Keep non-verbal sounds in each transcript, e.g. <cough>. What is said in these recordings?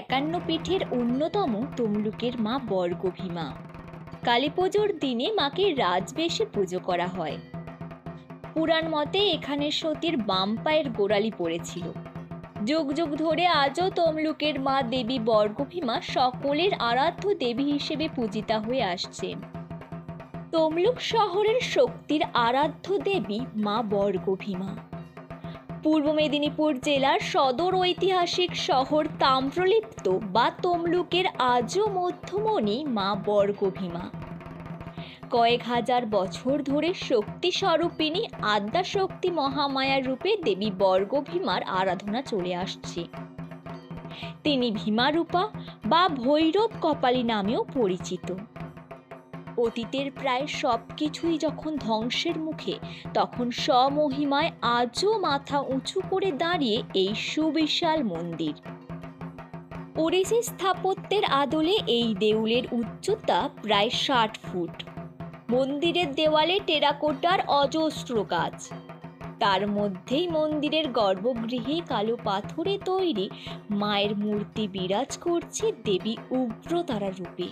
একান্ন পীঠের অন্যতম তমলুকের মা বর্গভীমা। কালী পুজোর দিনে মাকে রাজবেশে পুজো করা হয়। পুরাণ মতে এখানে সতীর বাম পায়ের গোড়ালি পড়েছিল। যুগ যুগ ধরে আজও তমলুকের মা দেবী বর্গভীমা সকলের আরাধ্য দেবী হিসেবে পূজিতা হয়ে আসছেন। তমলুক শহরের শক্তির আরাধ্য দেবী মা বর্গভীমা। পূর্ব মেদিনীপুর জেলার সদর ঐতিহাসিক শহর তাম্রলিপ্ত বা তমলুকের আজও মধ্যমণি মা বর্গভীমা। কয়েক হাজার বছর ধরে শক্তি স্বরূপিণী আদ্যা শক্তি মহামায়ার রূপে দেবী বর্গভীমার আরাধনা চলে আসছে। তিনি ভীমারূপা বা ভৈরব কপালী নামেও পরিচিত। অতীতের প্রায় সব কিছুই যখন ধ্বংসের মুখে, তখন স্বমহিমায় আজও মাথা উঁচু করে দাঁড়িয়ে এই সুবিশাল মন্দির। ওড়িশি স্থাপত্যের আদলে এই দেউলের উচ্চতা প্রায় ষাট ফুট। মন্দিরের দেওয়ালে টেরাকোটার অজস্র কাজ তার মধ্যেই মন্দিরের গর্ভগৃহে কালো পাথরে তৈরি মায়ের মূর্তি বিরাজ করছে দেবী উগ্রতারা রূপে।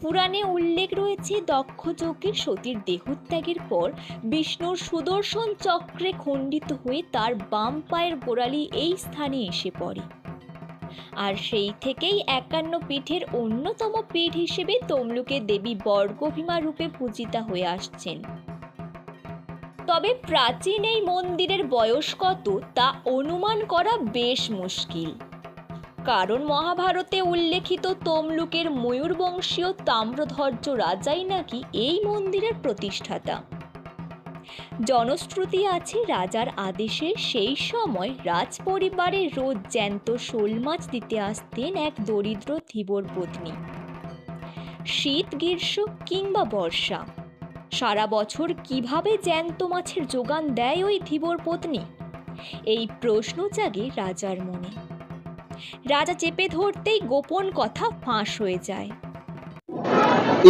পুরাণে উল্লেখ রয়েছে, দক্ষ যজ্ঞে সতীর দেহত্যাগের পর বিষ্ণুর সুদর্শন চক্রে খণ্ডিত হয়ে তার বাম পায়ের গোড়ালি এই স্থানে এসে পড়ে। আর সেই থেকেই একান্ন পীঠের অন্যতম পীঠ হিসেবে তমলুকে দেবী বর্গভীমা রূপে পূজিতা হয়ে আসছেন। তবে প্রাচীন এই মন্দিরের বয়স কত তা অনুমান করা বেশ মুশকিল। কারণ মহাভারতে উল্লেখিত তমলুকের ময়ূরবংশীয় তাম্রধ্বর্য রাজাই নাকি এই মন্দিরের প্রতিষ্ঠাতা। জনশ্রুতি আছে রাজার আদেশে সেই সময় রাজ পরিবারে রোজ জ্যান্ত শোল মাছ দিতে আসতেন এক দরিদ্র ধীবর পত্নী। শীত, গ্রীষ্ম কিংবা বর্ষা। সারা বছর কীভাবে জ্যান্ত মাছের যোগান দেয় ওই ধীবর পত্নী? এই প্রশ্ন জাগে রাজার মনে। রাজা চেপে ধরতেই গোপন কথা ফাঁস হয়ে যায়।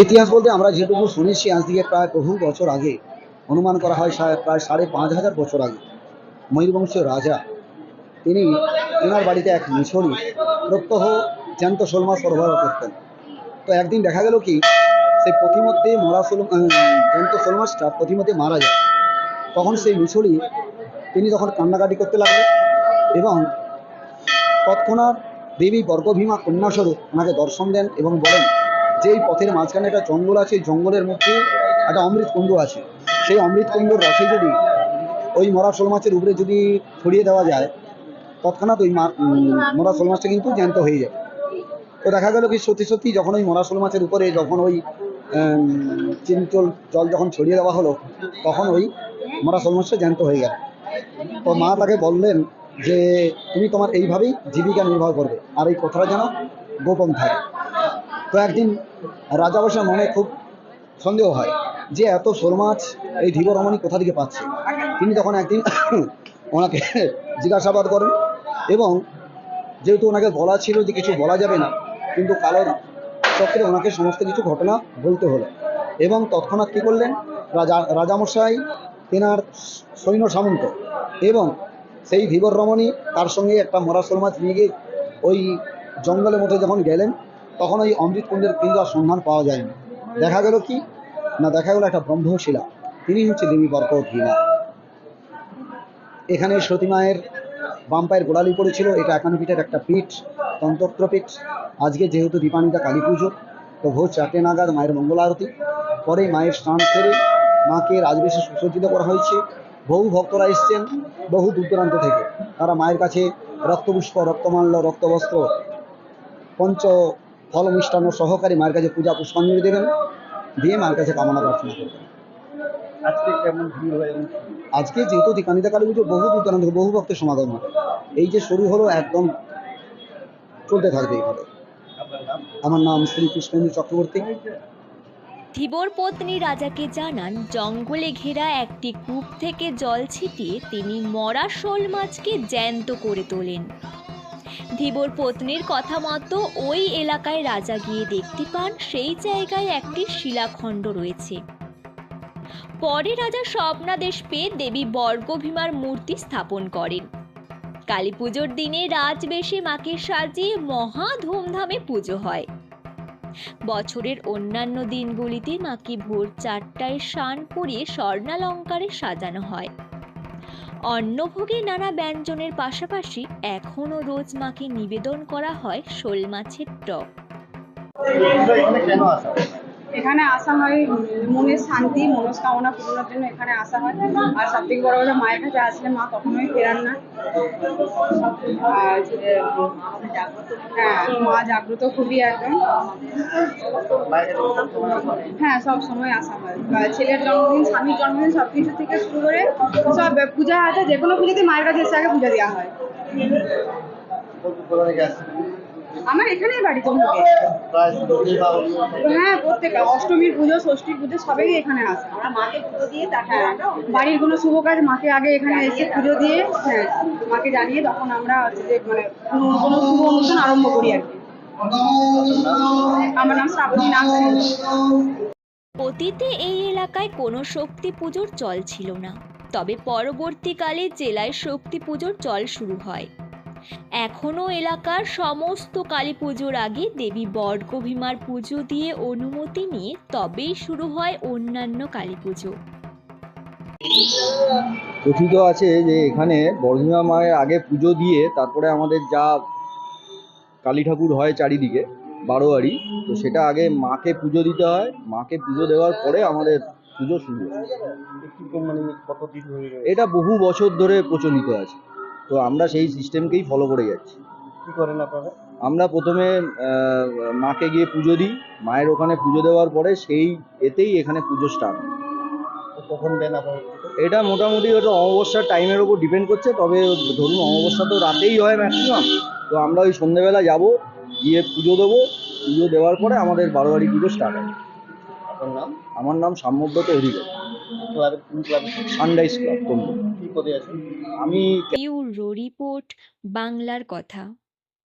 ইতিহাস বলতে আমরা যেটুকু শুনেছি, আজ থেকে প্রায় বহু বছর আগে অনুমান করা হয় প্রায় সাড়ে পাঁচ হাজার বছর আগে ময়ূরবংশীয় রাজা, তিনি তেনার বাড়িতে এক মিশরি প্রত্যহ জ্যান্ত শোল সরবরাহ করতেন। তো একদিন দেখা গেল কি, সেই প্রতিমধ্যে মরা শোল জ্যান্ত শোল প্রতিমধ্যে মারা যায়। তখন সেই মিশরি তিনি তখন কান্নাকাটি করতে লাগলেন এবং তৎক্ষণাৎ দেবী বর্গভীমা কন্যাস্বরূপ ওনাকে দর্শন দেন এবং বলেন যে এই পথের মাঝখানে একটা জঙ্গল আছে, এই জঙ্গলের মধ্যে একটা অমৃত কুণ্ড আছে। সেই অমৃত কুণ্ডর রসে যদি ওই মরা শোল মাছের উপরে যদি ছড়িয়ে দেওয়া যায়, তৎক্ষণাৎ ওই মরা শোল মাছটা কিন্তু জ্যান্ত হয়ে যায়। তো দেখা গেল কি, সত্যি সত্যি যখন ওই মরা শোল মাছের উপরে যখন ওই চিনচল জল যখন ছড়িয়ে দেওয়া হলো, তখন ওই মরা শোল মাছটা জ্যান্ত হয়ে গেল। তো মা তাকে বললেন যে তুমি তোমার এইভাবেই জীবিকা নির্বাহ করবে। আর এই কথাটা যেন গোপন থাকে। তো একদিন রাজা বসার মনে খুব সন্দেহ হয় যে এত শোল মাছ এই ধীর রমণী কোথা থেকে পাচ্ছে? তিনি তখন একদিন <coughs> ওনাকে জিজ্ঞাসাবাদ করেন এবং যেহেতু ওনাকে বলা ছিল যে কিছু বলা যাবে না, কিন্তু কালোর চক্রে ওনাকে সমস্ত কিছু ঘটনা বলতে হলো এবং তৎক্ষণাৎ কী করলেন? রাজা, রাজামশাই, তেনার সৈন্য সামন্ত এবং সেই ধীবর রমণী তার সঙ্গে একটা মরা মাছ নিয়ে গিয়ে ওই জঙ্গলের মধ্যে যখন গেলেন, তখন ওই অমৃতকুণ্ডের কিন্তু আর সন্ধান পাওয়া যায়নি। দেখা গেল কি? না, দেখা গেল একটা ব্রহ্মশিলা। তিনি হচ্ছে দেবী বরকভীমা এখানে সতী মায়ের বাম পায়ের গোড়ালি পড়েছিল, এটা একান পিঠের একটা পীঠ তন্ত্র পীঠ আজকে যেহেতু দীপানিতা কালী পুজো তো ভোর চারটে নাগাদ মায়ের মঙ্গল আরতি পরে মায়ের স্নান সেরে মাকে রাজবেশে সুসজ্জিত করা হয়েছে। বহু ভক্তরা এসছেন বহু দূর দূরান্ত থেকে। তারা মায়ের কাছে রক্তপুষ্প রক্তমাল্য রক্তবস্ত্র পঞ্চ ফল মিষ্টান্ন সহকারে মায়ের কাছে পূজা পুষ্পাঞ্জলি দেবেন দিয়ে মায়ের কাছে কামনা প্রার্থনা করবেন। আজকে কেমন ভিড় হয়ে? আজকে যেহেতু দীপানিতা কালী পুজো বহু দূর দূরান্ত থেকে বহু ভক্তের সমাগম হয়। এই যে শুরু হলো একদম চলতে থাকবে এইভাবে। আমার নাম শ্রী কৃষ্ণেন্দু চক্রবর্তী। ধীবর পত্নী রাজাকে জানান, জঙ্গলে ঘেরা একটি কূপ থেকে জল ছিটিয়ে তিনি মরা শোল মাছকে জ্যান্ত করে তোলেন। ধীবর পত্নীর কথা মতো ওই এলাকায় রাজা গিয়ে দেখতে পান, সেই জায়গায় একটি শিলাখণ্ড রয়েছে। পরে রাজা স্বপ্নাদেশ পেয়ে দেবী বর্গভীমার মূর্তি স্থাপন করেন। কালী পুজোর দিনে রাজবেশে মাকে সাজিয়ে মহা ধুমধামে পুজো হয়। বছরের অন্যান্য দিনগুলিতে মাকে ভোর চারটায় স্নান করিয়ে স্বর্ণালঙ্কারে সাজানো হয়। অন্নভোগে নানা ব্যঞ্জনের পাশাপাশি এখনও রোজ মাকে নিবেদন করা হয় শোল মাছের টক এখানে আসা হয়? মনের শান্তি, মনস্কামনা পূরণের জন্য এখানে আসা হয় আর সব থেকে বড় কথা, মায়ের কাছে আসলে মা কখনোই ফেরান না হ্যাঁ মা জাগ্রত খুবই একদম? হ্যাঁ সব সময় আসা হয় ছেলের জন্মদিন, স্বামীর জন্মদিন সব কিছু থেকে শুরু করে সব পূজা আছে যে কোনো পুজোতে মায়ের কাছে এসে আগে পূজা দেওয়া হয় আমার এখানেই বাড়ি তমলুকে। হ্যাঁ প্রত্যেকটা। অষ্টমীর পুজো ষষ্ঠীর পুজো সবাই এখানে আসে। আমরা মাকে পুজো দিয়ে হ্যাঁ। বাড়ির কোনো শুভ কাজ মাকে আগে এখানে এসে পুজো দিয়ে হ্যাঁ মাকে জানিয়ে তখন আমরা যে মানে কোনো শুভ অনুষ্ঠান আরম্ভ করি আর কি। আমার নাম শ্রাবণী অতীতে এই এলাকায় কোনো শক্তি পুজোর চল ছিল না। তবে পরবর্তীকালে জেলায় শক্তি পুজোর চল শুরু হয়। এখনও এলাকার সমস্ত কালী পুজোর আগে দেবী বর্গভীমার পুজো দিয়ে অনুমতি নিয়ে তবেই শুরু হয় অন্যান্য কালী পুজো। কথিত আছে যে এখানে বর্ধিমা মায়ের আগে পুজো দিয়ে তারপরে আমাদের যা কালী ঠাকুর হয় চারিদিকে বারোয়ারি তো সেটা আগে মাকে পুজো দিতে হয়। মাকে পুজো দেওয়ার পরে আমাদের পুজো শুরু হয়? এটা বহু বছর ধরে প্রচলিত আছে। তো আমরা সেই সিস্টেমকেই ফলো করে যাচ্ছি। কি করেন আপনারা? আমরা প্রথমে মাকে গিয়ে পুজো দিই। মায়ের ওখানে পুজো দেওয়ার পরে সেই এতেই এখানে পুজো স্টার্ট কখন দেন আপনারা এটা মোটামুটি ওটা অমাবস্যার টাইমের ওপর ডিপেন্ড করছে তবে ধরুন অমাবস্যা তো রাতেই হয় ম্যাক্সিমাম তো আমরা ওই সন্ধ্যেবেলা যাব গিয়ে পুজো দেবো। পুজো দেওয়ার পরে আমাদের বারোয়ারি পুজো স্টার্ট হয়। আপনার নাম? আমার নাম সাম্যব্রত অধিকারী আমি রিপোর্ট বাংলার কথা।